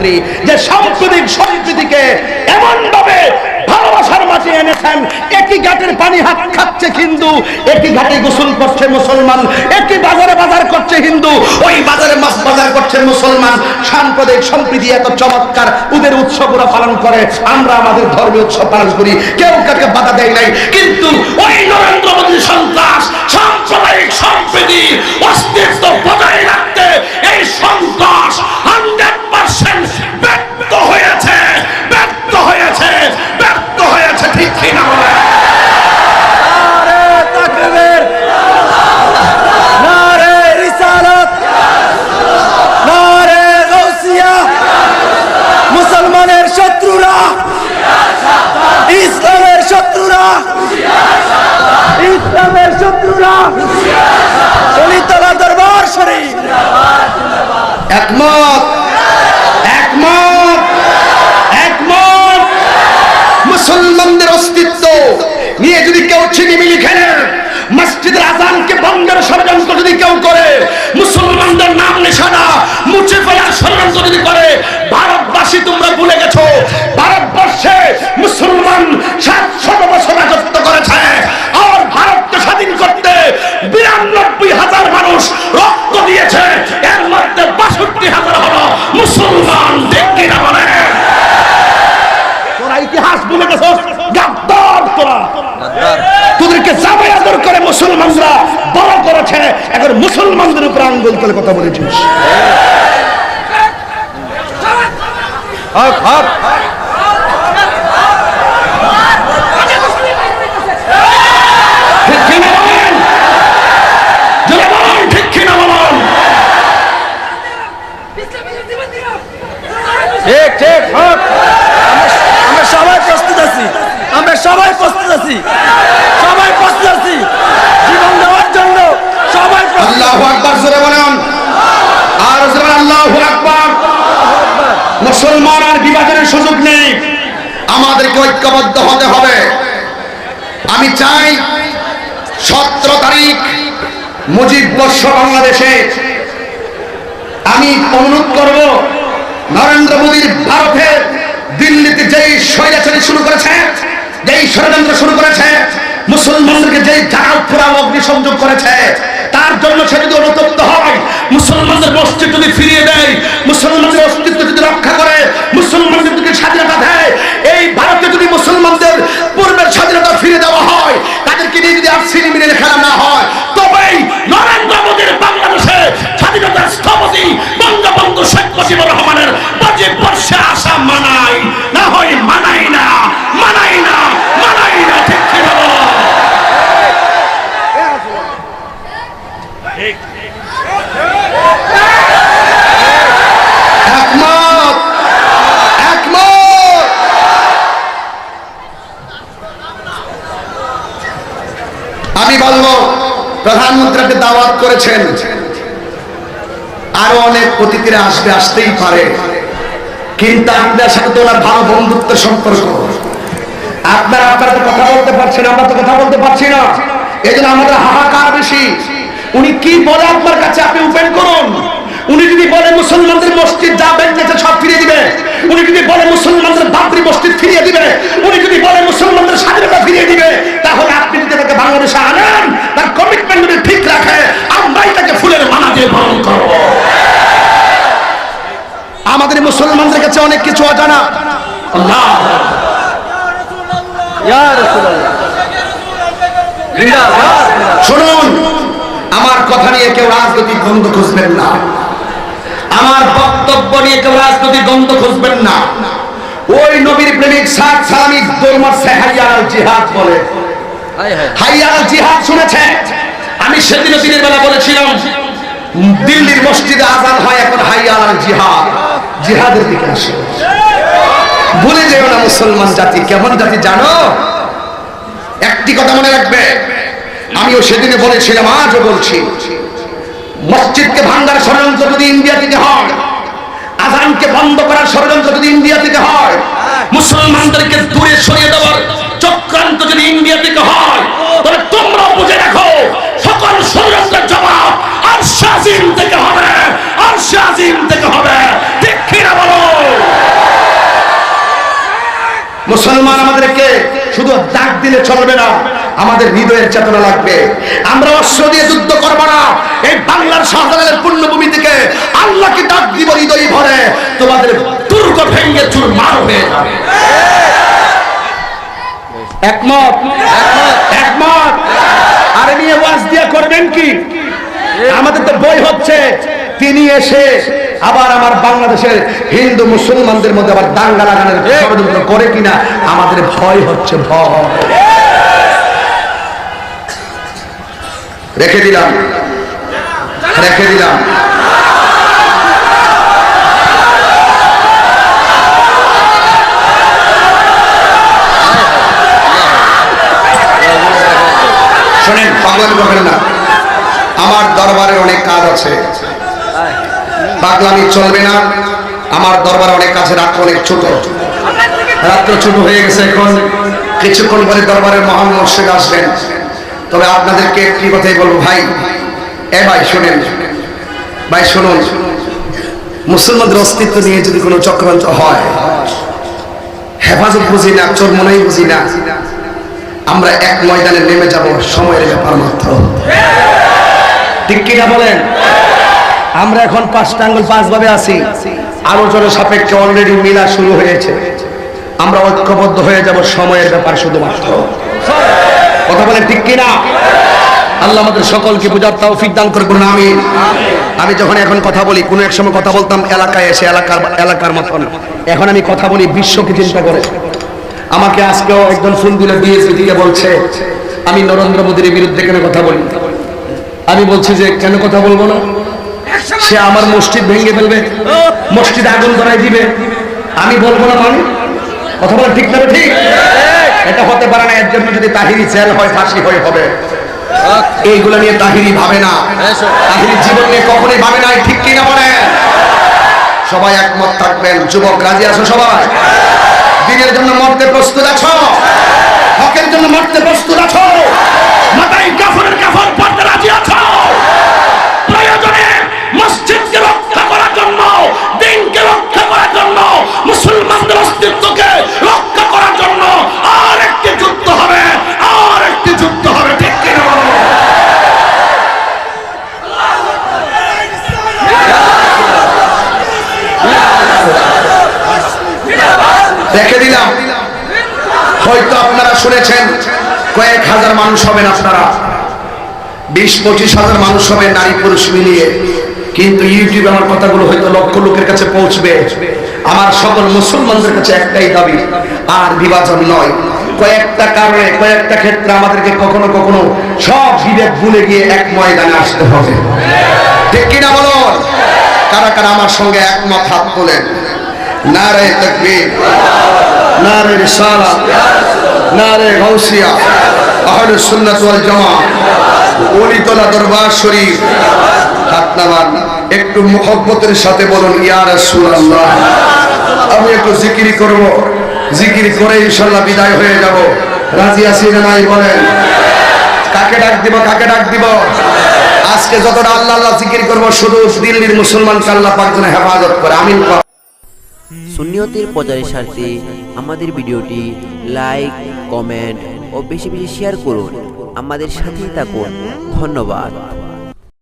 প্রধানমন্ত্রী যে সাম্প্রতিক সংস্কৃতিকে এমন ভাবে ভালোবাসার মাঝে এনেছেন, একই ঘাটের পানি হাত খাচ্ছে হিন্দু, একই ঘাটে গোসল করছে মুসলমান, একই বাজারে বাজার করছে হিন্দু, ওই বাজারে মাছ বাজার করছে মুসলমান। সাম্প্রদায়িক সম্প্রীতি এত চমৎকার ওদের উৎসবরা পালন করে, আমরা আমাদের ধর্মীয় উৎসব পালন করি। কেউ কাকে বাধা দেয় নাই, কিন্তু ওই নরেন্দ্র মোদী সন্ত্রাস, সাম্প্রদায়িক সম্প্রীতি, অস্তিত্ব একমত। একমত। একমত। মুসলমানদের অস্তিত্ব নিয়ে যদি কেউ ছিনিমিনি খেলে মসজিদের আজানকে বন্ধের করে কথা বলেছিস। ঠিক ঠিক আমরা সবাই প্রস্তুত আছি। আমরা সবাই প্রস্তুত আছি। সবাই প্রস্তুত আছি জীবন দেওয়ার জন্য সবাই প্রস্তুত আল্লাহ আকবার জোরে বলেন আর জোরে আল্লাহ আকবার মুসলমান আর বিভাজনের সুযোগ নেই। আমাদেরকে ঐক্যবদ্ধ হতে হবে। আমি চাই সতেরো তারিখ মুজিব বর্ষ বাংলাদেশে। আমি অনুরোধ করব, নরেন্দ্র মোদীর ভারতের দিল্লিতে যেই স্বৈরাচারী শুরু করেছে, যেই ষড়যন্ত্র শুরু করেছে, মুসলমানদেরকে যেই জাগাল ফোড়াও অগ্নিসংযোগ করেছে তার জন্য সে যদি অনুতপ্ত হয়, মুসলমানদের মসজিদ যদি ফিরিয়ে দেয়, মুসলমানদের অস্তিত্ব যদি রক্ষা করে, মুসলমানদের যদি স্বাধীনতা দেয়, এই ভারতে যদি মুসলমানদের পূর্বের স্বাধীনতা ফিরে দেওয়া হয়, তাদেরকে নিয়ে যদি আর সিনেমিনে খেলা আমি বলব প্রধানমন্ত্রী আপনি দাওয়াত করেছেন। আরও অনেক অতিথিরা আসবে, আসতেই পারে। কিন্তু আপনার সাথে তো ভালো বন্ধুত্বের সম্পর্ক। আপনারা আপনারা তো কথা বলতে পারছেন, আমরা তো কথা বলতে পারছি না। এই জন্য আমাদের হাহাকার বেশি। উনি কি বলে আপনার কাছে? আপনি ওপেন করুন। উনি যদি বলে মুসলমানদের মসজিদ যা বেঁচেছে সব ফিরিয়ে দিবে। উনি যদি বলে মুসলমানদের বাবরি মসজিদ ফিরিয়ে দিবে। উনি যদি বলে মুসলমানদের স্বাধীনতা ফিরিয়ে দিবে তাহলে আপনি যদি তাকে বাংলাদেশে আনেন তার কমিটমেন্ট যদি ঠিক রাখে আমরাই তাকে ফুলের মালা দিয়ে বরণ করব। আমাদের মুসলমানদের কাছে অনেক কিছু অজানা। আল্লাহ। শুনুন। আমার কথা নিয়ে কেউ রাজনৈতিক গন্ধ খুঁজবেন না। আমার বক্তব্য নিয়ে কেউ রাজনৈতিক গন্ধ খুঁজবেন না। ওই নবীর প্রেমিক সাত সালামিক দোলমার সে হাইয়াল জিহাদ বলে। হাইয়াল জিহাদ শুনেছে? আমি সেদিনও দিনের বেলা বলেছিলাম দিল্লির মসজিদে আজান হয় এখন হাইয়াল জিহাদ। জিহাদের দিকে আসে। ভুলে যেও না মুসলমান জাতি কেমন জাতি জানো? একটি কথা মনে রাখবে আমিও সেদিনে বলেছিলাম, আজও বলছি। মসজিদকে ভাঙ্গার ষড়যন্ত্র যদি ইন্ডিয়া থেকে হয়, আজানকে বন্ধ করার ষড়যন্ত্র যদি ইন্ডিয়া থেকে হয়, মুসলমানদেরকে দূরে সরিয়ে দেওয়ার চক্রান্ত যদি ইন্ডিয়া থেকে হয় তবে তোমরা বুঝে রাখো, সকল ষড়যন্ত্রের জবাব আর শাসিন থেকে হবে, আর শাসিন থেকে হবে। ঠিক বলো? মুসলমান আমাদেরকে শুধু দাগ দিলে চলবে না। আমাদের হৃদয়ের চেতনা লাগবে। আমরা অস্ত্র দিয়ে যুদ্ধ করব না। এই বাংলার শাহজালালের পুণ্যভূমি থেকে আল্লাহকে ডাক দিব হৃদয় ভরে তোমাদের দুর্গ ভেঙ্গে চুর মার যাবে। একমত? একমত? আরে নিয়ে ওয়াজ দিয়ে করবেন কি? আমাদের তো বই হচ্ছে তিনি এসে আবার আমার বাংলাদেশের হিন্দু মুসলমানদের মধ্যে আবার দাঙ্গা লাগানোর ষড়যন্ত্র করে কিনা আমাদের ভয় হচ্ছে ভয়। রেখে দিলাম। রেখে দিলাম। শোনেন না। আমার দরবারে অনেক কাজ আছে। পাগলামি চলবে না। আমার দরবারে অনেক কাছে রাত অনেক ছোট। রাত্র ছোট হয়ে গেছে এখন। কিছুক্ষণ পরে দরবারের মহান মর্ষেদ আসবেন। তবে আপনাদেরকে একটি কথাই বলব, ভাই। এ ভাই, শোনেন। ভাই, শুনুন। মুসলমানদের অস্তিত্ব নিয়ে যদি কোনো চক্রান্ত হয়, হেফাজত বুঝি না, চোর মনেই বুঝি না, আমরা এক ময়দানে নেমে যাব, সময়ের ব্যাপার মাত্র। ঠিক কিনা বলেন? আমরা এখন পাঁচটা আঙ্গুল পাঁচ ভাবে আছি আলোচনার সাপেক্ষে অলরেডি মিলা শুরু হয়েছে। আমরা ঐক্যবদ্ধ হয়ে যাব, সময়ের ব্যাপার শুধুমাত্র। কথা বলেন ঠিক কিনা? আল্লাহ আমাদের সকলকে বুঝার তৌফিক দান করে বলুন আমি আমি যখন এখন কথা বলি, কোনো এক সময় কথা বলতাম এলাকায় এসে, এলাকার এলাকার মতন। এখন আমি কথা বলি বিশ্বকে চিন্তা করে। আমাকে আজকেও একজন ফোন দিলে বিএসপি থেকে বলছে, আমি নরেন্দ্র মোদীর বিরুদ্ধে কেন কথা বলি? আমি বলছি যে, কেন কথা বলব না? সে আমার মসজিদ ভেঙে ফেলবে, মসজিদ আগুন ধরাই দিবে। আমি বলব না মানে? কথা বলা ঠিক না ঠিক? এটা হতে পারে না এর জন্য যদি তাহিরি জেল হয় ফাঁসি হয়ে হবে। এইগুলো নিয়ে তাহিরি ভাবে না। তাহিরি জীবন নিয়ে কখনই ভাবে না ঠিক কি না বলে? সবাই একমত থাকবেন। যুবক রাজি আছো সবাই? দিনের জন্য মরতে প্রস্তুত আছো? হকের জন্য মরতে প্রস্তুত আছো? মাথায় কাফরের কাফন রেখে দিলাম। হয়তো আপনারা শুনেছেন, কয়েক হাজার মানুষ হবেন আপনারা। বিশ, পঁচিশ হাজার মানুষ হবে নারী পুরুষ মিলিয়ে। কিন্তু ইউটিউবে আমার কথাগুলো হয়তো লক্ষ লোকের কাছে পৌঁছবে। আমার সকল মুসলমানদের কাছে একটাই দাবি, আর বিভাজন নয়। কয়েকটা কারণে, কয়েকটা ক্ষেত্রে আমাদেরকে কখনো কখনো সব বিবেক ভুলে গিয়ে এক ময়দানে আসতে হবে। ঠিক কিনা বলুন? কারা কারা আমার সঙ্গে একমত হাত তোলেন? নারে তকবীর, নারে রিসালা, নারে গৌসিয়া আহলে সুন্নাত ওয়াল জামাত ওলিতলা দরবার শরীফ। হাত নামান, একটু মোহব্বতের সাথে বলুন, ইয়া রাসূলুল্লাহ। আমি একটু জিকিরি করব। জিকিরি করে ইনশাআল্লাহ বিদায় হয়ে যাব। রাজি আছি না নাই বলেন? কাকে ডাক দিব, কাকে ডাক দিব? আজকে যতটা আল্লাহ আল্লাহ জিকির করব, শুধু দিল্লির মুসলমান আল্লাহ পাক যেন হেফাজত করে। আমিন। কর। সুন্নিয়তের প্রচারের স্বার্থে আমাদের ভিডিওটি লাইক, কমেন্ট ও বেশি বেশি শেয়ার করুন আমাদের সাথেই থাকুন ধন্যবাদ